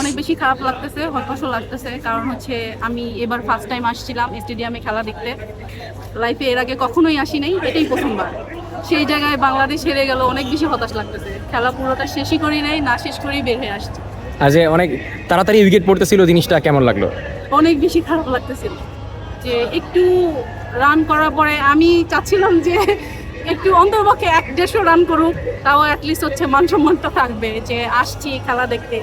অনেক বেশি খারাপ লাগতেছে হতাশও লাগতেছে। কারণ হচ্ছে আমি এবার ফার্স্ট টাইম আসছিলাম স্টেডিয়ামে খেলা দেখতে। লাইফে এর আগে কখনোই আসি নাই এটাই প্রথমবার। সেই জায়গায় বাংলাদেশ হেরে গেল অনেক বেশি হতাশ লাগতেছে। খেলা পুরোটা শেষই করি নাই না শেষ করেই বের হয়ে আসছে। আর যে অনেক তাড়াতাড়ি উইকেট পড়তেছিল জিনিসটা কেমন লাগল? অনেক বেশি খারাপ লাগতেছিল। যে একটু রান করার পরে আমি চাচ্ছিলাম যে একটু অন্তর্পক্ষে এক দেড়শো রান করুক, তাও অ্যাটলিস্ট হচ্ছে মানসম্মানটা থাকবে যে আসছি খেলা দেখতে।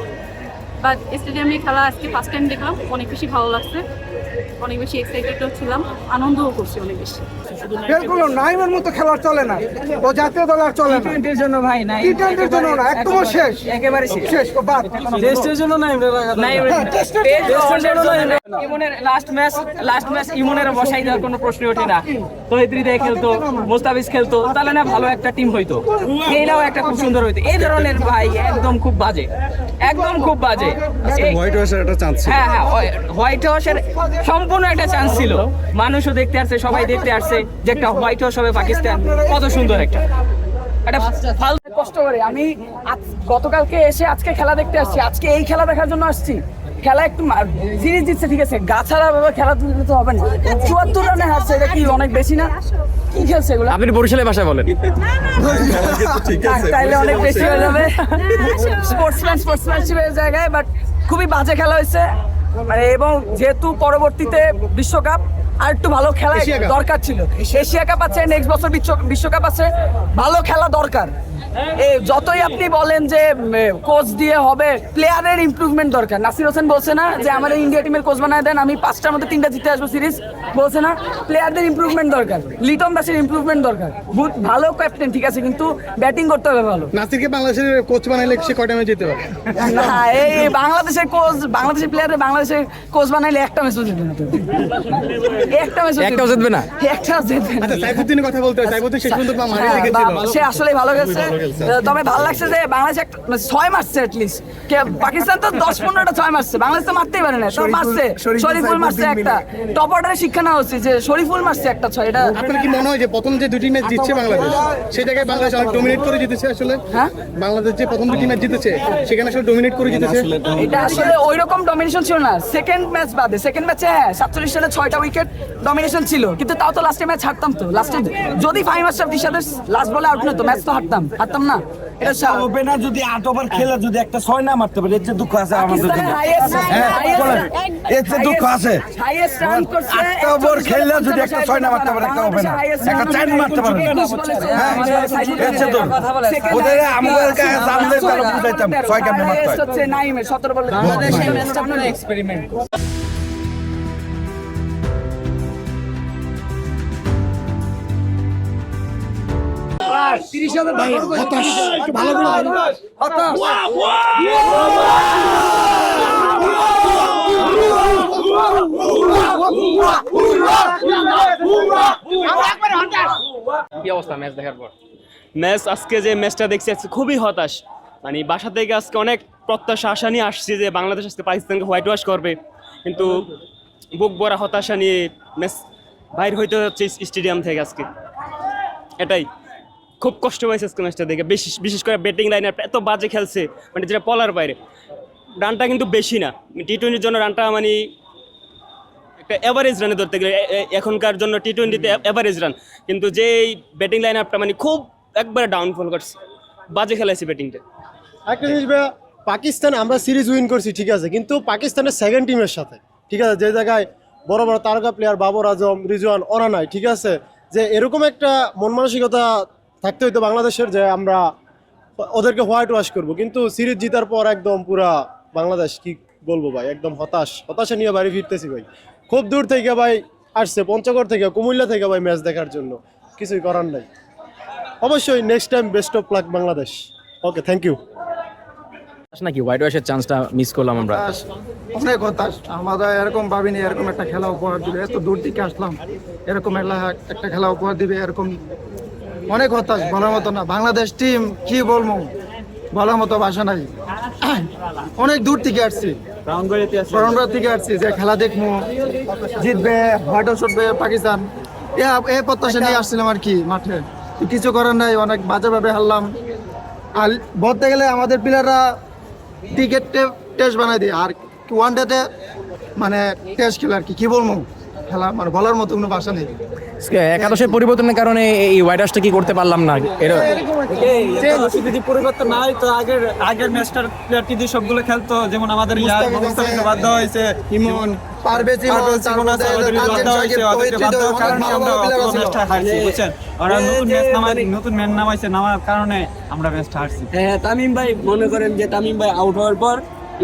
বাট স্টেডিয়ামে খেলা আজকে ফার্স্ট টাইম দেখলাম, অনেক বেশি ভালো লাগছে। অনেক বেশি এক্সাইটেডও ছিলাম আনন্দও করছি অনেক বেশি। বিলকুল নাইমের মতো খেলা চলে না। ও জাতীয় দল আর চলে না। টোয়েন্টির জন্য ভাই নাই। টি টোয়েন্টির জন্য না একদম শেষ। একেবারে শেষ। শেষ বাদ। টেস্টের জন্য না ইমনের লাস্ট ম্যাচ লাস্ট ম্যাচ ইমনের বসাই দেওয়ার কোনো প্রশ্ন ওঠে না। তহিদ হৃদয় খেলতো মোস্তাফিজ খেলতো তাহলে না ভালো একটা টিম হইতো। এইটাও একটা খুব সুন্দর হইতো। এই ধরনের ভাই একদম খুব বাজে। একদম খুব বাজে। হোয়াইট ওয়াশের একটা চান্স হ্যাঁ হ্যাঁ হোয়াইট হাউসের সম্পূর্ণ একটা চান্স ছিল মানুষও দেখতে আসছে সবাই দেখতে আসছে যে একটা হোয়াইট হাউস হবে পাকিস্তান কত সুন্দর একটা একটা ফালতু কষ্ট করে আমি গতকালকে এসে আজকে খেলা দেখতে আসছি আজকে এই খেলা দেখার জন্য আসছি খেলা একটু সিরিজ জিতছে ঠিক আছে গাছাড়া ভাবে খেলা তুলতে তো হবে না চুয়াত্তর রানে হারছে এটা কি অনেক বেশি না কি খেলছে এগুলো আপনি বরিশালের ভাষায় বলেন তাইলে অনেক বেশি হয়ে যাবে স্পোর্টসম্যান স্পোর্টসম্যানশিপের জায়গায় বাট খুবই বাজে খেলা হয়েছে মানে এবং যেহেতু পরবর্তীতে বিশ্বকাপ আর একটু ভালো খেলা দরকার ছিল। এশিয়া কাপ আছে নেক্সট বছর বিশ্ব- বিশ্বকাপ আছে। ভালো খেলা দরকার। যতই আপনি বলেন যে কোচ দিয়ে হবে প্লেয়ারের ইমপ্রুভমেন্ট দরকার। নাসির হোসেন বলছে না যে আমাদের ইন্ডিয়া টিমের কোচ বানায় দেন আমি পাঁচটার মধ্যে তিনটা জিতে আসব সিরিজ বলছে না প্লেয়ারদের ইমপ্রুভমেন্ট দরকার লিটন দাসের ইমপ্রুভমেন্ট দরকার। বহুত ভালো ক্যাপ্টেন ঠিক আছে কিন্তু ব্যাটিং করতে হবে ভালো। নাসিরকে বাংলাদেশের কোচ বানাইলে সে কয়টা ম্যাচ যেতে পারে না এই বাংলাদেশের কোচ বাংলাদেশের প্লেয়ারের বাংলাদেশের কোচ বানাইলে একটা ম্যাচও জিতবে না একটা ম্যাচও একটাও জিতবে না? একটাও জিতবে না। আচ্ছা সাইফুদ্দিনের কথা বলতে হয় সাইফুদ্দিন শেষ পর্যন্ত মারি হ্যাঁ, রেখেছিল সে আসলে ভালো গেছে তবে ভালো লাগছে যে বাংলাদেশ একটা মানে ছয় মারছে অ্যাটলিস্ট পাকিস্তান তো দশ পনেরোটা ছয় মারছে। বাংলাদেশ তো মারতেই পারে না। তো মারছে। শরীফুল মারছে একটা। টপ অর্ডারে শিক্ষা নেওয়া হচ্ছে যে শরীফুল মারছে একটা ছয়। এটা আপনার কি মনে হয় যে প্রথম যে দুটি ম্যাচ জিতছে বাংলাদেশ সেই জায়গায় বাংলাদেশ অনেক ডোমিনেট করে জিতেছে আসলে? হ্যাঁ? বাংলাদেশ যে প্রথম দুটি ম্যাচ জিতেছে সেখানে আসলে ডোমিনেট করে জিতেছে? এটা আসলে ওই রকম ডমিনেশন ছিল না। সেকেন্ড ম্যাচ বাদে সেকেন্ড ম্যাচে হ্যাঁ সাতচল্লিশ সালে ছয়টা উইকেট ডমিনেশন ছিল। কিন্তু তাও তো লাস্টে ম্যাচ হারতাম তো। লাস্টে যদি ফাইভ মাস্টার দিশাদের লাস্ট বলে আউট তো ম্যাচ তো হারতাম। হারতাম না। এটা যদি আট ওভার খেলে যদি একটা ছয় না মারতে পারে এর যে দুঃখ আছে আমাদের হ্যাঁ, highest- বলেন। এর যে দুঃখ আছে। আটটা ওভার 41 খেললে যদি একটা ছয় না মারতে পারে একটা ওপেনার একটা চার মারতে পারে। 21 বলে চলছে। হ্যাঁ, এর। ওদের আমাদের কাছে জানলে তাহলে বুঝাইতাম, ছয় কেমনে মারতে হয়। Highest হচ্ছে নাইমের, 17 বলে। এক্সপেরিমেন্ট কি অবস্থা ম্যাচ দেখার পর ম্যাচ আজকে যে ম্যাচটা দেখছি আজকে খুবই হতাশ। মানে বাসা থেকে আজকে অনেক প্রত্যাশা আশা নিয়ে আসছি যে বাংলাদেশ আজকে পাকিস্তানকে হোয়াইট ওয়াশ করবে। কিন্তু বুক ভরা হতাশা নিয়ে ম্যাচ বাইর হইতে হচ্ছে স্টেডিয়াম থেকে আজকে। এটাই। খুব কষ্ট হয়েছে আজকে ম্যাচটা দেখে। বিশেষ বিশেষ করে ব্যাটিং লাইনার এত বাজে খেলছে মানে যেটা পলার বাইরে। রানটা কিন্তু বেশি না। টি টোয়েন্টির জন্য রানটা মানে একটা অ্যাভারেজ রানে ধরতে গেলে এখনকার জন্য টি টোয়েন্টিতে অ্যাভারেজ রান কিন্তু যে ব্যাটিং লাইন আপটা মানে খুব একবারে ডাউনফল করছে। বাজে খেলাইছে ব্যাটিংটা একটা জিনিস পাকিস্তান আমরা সিরিজ উইন করছি ঠিক আছে। কিন্তু পাকিস্তানের সেকেন্ড টিমের সাথে ঠিক আছে। যে জায়গায় বড় বড় তারকা প্লেয়ার বাবর আজম রিজওয়ান ওরা নাই ঠিক আছে। যে এরকম একটা মন মানসিকতা থাকতে হইতো বাংলাদেশের যে আমরা ওদেরকে হোয়াইট ওয়াশ করব। কিন্তু সিরিজ জিতার পর একদম পুরা বাংলাদেশ কি বলব ভাই একদম হতাশ। হতাশা নিয়ে বাড়ি ফিরতেছি ভাই। খুব দূর থেকে ভাই আসছে পঞ্চগড় থেকে কুমিল্লা থেকে ভাই ম্যাচ দেখার জন্য। কিছুই করার নাই। অবশ্যই next time best of luck Bangladesh. Okay thank you নাকি? হোয়াইট ওয়াশের চান্সটা মিস করলাম আমরা। অনেক হতাশ। আমরা এরকম ভাবিনি এরকম একটা খেলা উপহার দিবে। এত দূর থেকে আসলাম এরকম একটা খেলা উপহার দিবে এরকম অনেক হতাশ, বলার মতো না। বাংলাদেশ টিম কি বলব? বলার মতো ভাষা নাই। অনেক দূর থেকে আসছি। থেকে আসছি যে খেলা দেখব, জিতবে হোয়াইট উঠবে পাকিস্তান। এ- প্রত্যাশা নিয়ে আসছিলাম আর কি মাঠে। কিছু করার নাই, অনেক বাজেভাবে হারলাম। আর বলতে গেলে আমাদের প্লেয়াররা টিকেট টেস্ট বানাই দিই আর ওয়ান ডেতে মানে টেস্ট খেলা আর কি। কি বলব? খেলা মানে বলার মতো কোনো ভাষা নেই। একাদশের পরিবর্তনের কারণে এই হোয়াইট হাউসটা কি করতে পারলাম না? যদি পরিবর্তন না হয় তো আগের আগের ম্যাচটার সবগুলো খেলতো যেমন আমাদের ইয়ার বাদ হয়েছে। ইমন পারভেজ ইমন পারভেজ আছে, ওদেরকে হয়েছে, ওদেরকে বাদ কারণে আমরা ম্যাচটা হারছি, বুঝছেন? ওরা নতুন ম্যাচ নামায় নতুন ম্যাচ নামাইছে নামার কারণে আমরা ম্যাচটা হারছি। হ্যাঁ তামিম ভাই মনে করেন যে তামিম ভাই আউট হওয়ার পর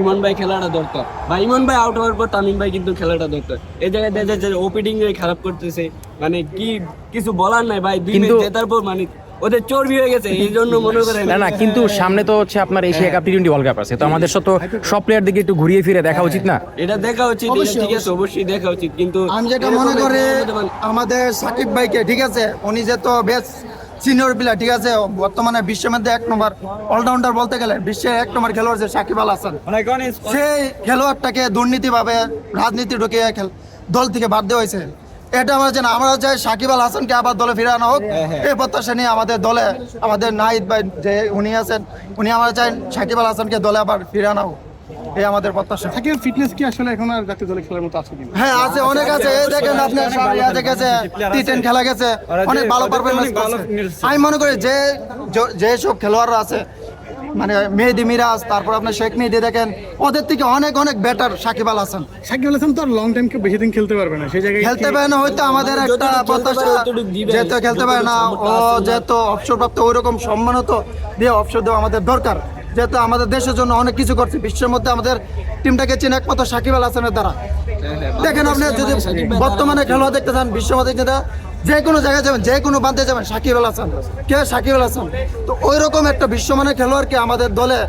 ইমন ভাই খেলাটা দরকার। বা ইমন ভাই আউট হওয়ার পর তামিম ভাই কিন্তু খেলাটা দরকার। এই জায়গায় যে ওপিডিং খারাপ করতেছে। মানে কি কিছু বলার নাই ভাই দুই ম্যাচ জেতার পর মানে ওদের চর্বি হয়ে গেছে এই জন্য মনে করেন না না কিন্তু সামনে তো হচ্ছে আপনার Asia cup T twenty world cup আছে। তো আমাদের সব প্লেয়ার দিকে একটু ঘুরিয়ে ফিরে দেখা উচিত না? এটা দেখা উচিত ঠিক আছে অবশ্যই। দেখা উচিত কিন্তু আমি যেটা মনে করি আমাদের সাকিব ভাইকে ঠিক আছে উনি যে তো বেশ সিনিয়র প্লেয়ার ঠিক আছে বর্তমানে বিশ্বের মধ্যে এক নম্বর অলরাউন্ডার বলতে গেলে বিশ্বের এক নম্বর খেলোয়াড় যে সাকিব আল হাসান। সেই খেলোয়াড়টাকে দুর্নীতিভাবে রাজনীতি ঢুকিয়ে খেল দল থেকে বাদ দেওয়া হয়েছে। এটা আমরা জানি আমরা চাই সাকিব আল হাসানকে আবার দলে ফিরে আনা হোক। এই প্রত্যাশা নিয়ে আমাদের দলে আমাদের নাহিদ ভাই যে উনি আছেন উনি আমরা চাই সাকিব আল হাসানকে দলে আবার ফিরে আনা হোক। এই আমাদের প্রত্যাশা। সাকিবের ফিটনেস কি আসলে এখন আর জাতীয় দলে খেলার মতো আছে কিনা? হ্যাঁ আছে অনেক আছে। এই দেখেন আপনার ইয়া গেছে টি টেন খেলা গেছে। অনেক ভালো পারফরমেন্স আমি মনে করি যে য- যে সব খেলোয়াড়রা আছে মানে মেহেদি মিরাজ তারপর আপনার শেখ মেহেদি দেখেন ওদের থেকে অনেক অনেক বেটার সাকিব আল হাসান। সাকিব আল হাসান তো লং টাইম বেশি দিন খেলতে পারবে না সেই জায়গায় খেলতে পারে না হয়তো আমাদের একটা প্রত্যাশা পারে যেহেতু খেলতে পারে না ও। যেহেতু অবসরপ্রাপ্ত ওই রকম সম্মান তো দিয়ে অবসর দেওয়া আমাদের দরকার। যেহেতু আমাদের দেশের জন্য অনেক কিছু করছে বিশ্বের মধ্যে আমাদের টিমটাকে চেনে একমাত্র সাকিব আল হাসানের দ্বারা। দেখেন আপনি যদি বর্তমানে খেলোয়াড় দেখতে চান বিশ্বের মধ্যে যেটা যে কোনো জায়গায় যাবেন যে কোনো বান্ধে যাবেন সাকিব আল হাসান। কে? সাকিব আল হাসান। তো ওই রকম একটা বিশ্বমানের খেলোয়াড়কে আমাদের দলে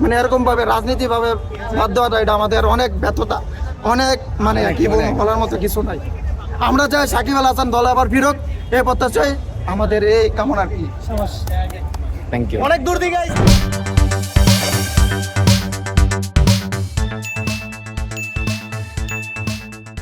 মানে এরকম ভাবে রাজনীতি ভাবে বাদ দেওয়াটা এটা আমাদের অনেক ব্যর্থতা। অনেক মানে কি বলব বলার মতো কিছু নাই। আমরা চাই সাকিব আল হাসান দলে আবার ফিরক এই প্রত্যাশাই আমাদের এই কামনা আর কি থ্যাংক ইউ অনেক দূর দিকে